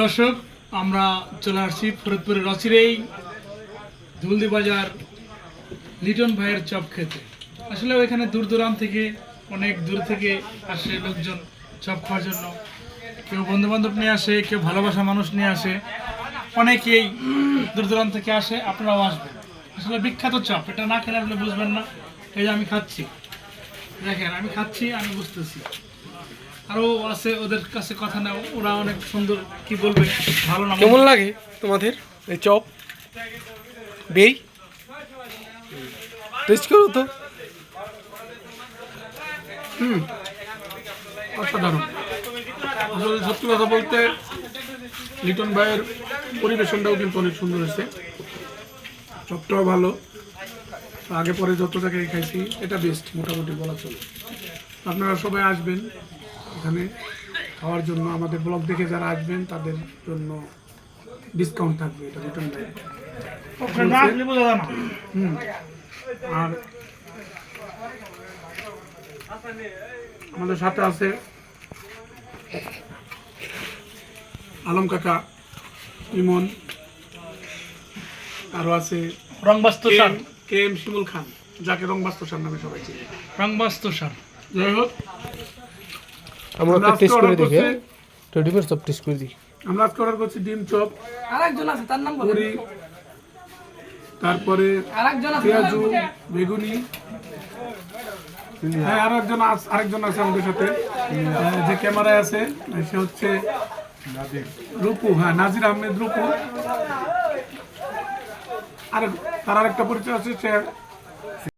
দর্শক, আমরা চলে আসছি ফরিদপুরের রচিরেই ধুলদি বাজার লিটন ভাইয়ের চপ খেতে। আসলে ওইখানে দূর দূরান্ত থেকে, অনেক দূর থেকে আসে লোকজন চপ খাওয়ার জন্য। কেউ বন্ধু বান্ধব নিয়ে আসে, কেউ ভালোবাসা মানুষ নিয়ে আসে। অনেকেই দূর দূরান্ত থেকে আসে, আপনারাও আসবেন। আসলে বিখ্যাত চপ, এটা না খেলে আপনি বুঝবেন না। এই যে আমি খাচ্ছি। দেখেন আমি খাচ্ছি আমি বুঝতেছি। আরও আছে ওদের কাছে কথা নাও ওরা অনেক সুন্দর কি বলবে ভালো না। কেমন লাগে তোমাদের এই চপ? বেই? টেস্ট করো তো। অসাধারণ। আসলে সত্যি কথা বলতে লিটন ভাইয়ের পরিবেশনটাও কিন্তু অনেক সুন্দর হয়েছে। চপটাও ভালো। আগে পরে যত জায়গায় খাইছি এটা বেস্ট মোটামুটি বলা চলে। আপনারা সবাই আসবেন এখানে খাওয়ার জন্য। আমাদের ব্লগ দেখে যারা আসবেন তাদের জন্য ডিসকাউন্ট থাকবে এটা লিটন ভাই ওখানে না আসলে বোঝা যায় না। হুম। আর আমাদের সাথে আছে আলম কাকা ইমন আরও আছে রংবাস্তু কে এম শিমুল খান যাকে রংবাস্তু সার নামে সবাই চিনে। রংবাস্তু সার। যাই হোক আমরা একটা টেস্ট করে দেখি রেডি করে সব টেস্ট করে দিই আমরা আজকে অর্ডার করছি ডিম চপ আরেকজন আছে তার নাম পুরি তারপরে আরেকজন আছে পেঁয়াজু বেগুনি। হ্যাঁ আরেকজন আস- আরেকজন আছে আমাদের সাথে। যে ক্যামেরায় আছে সে হচ্ছে রূপু হ্যাঁ নাজির আহমেদ রূপু। আর তার আরেকটা পরিচয় আছে সে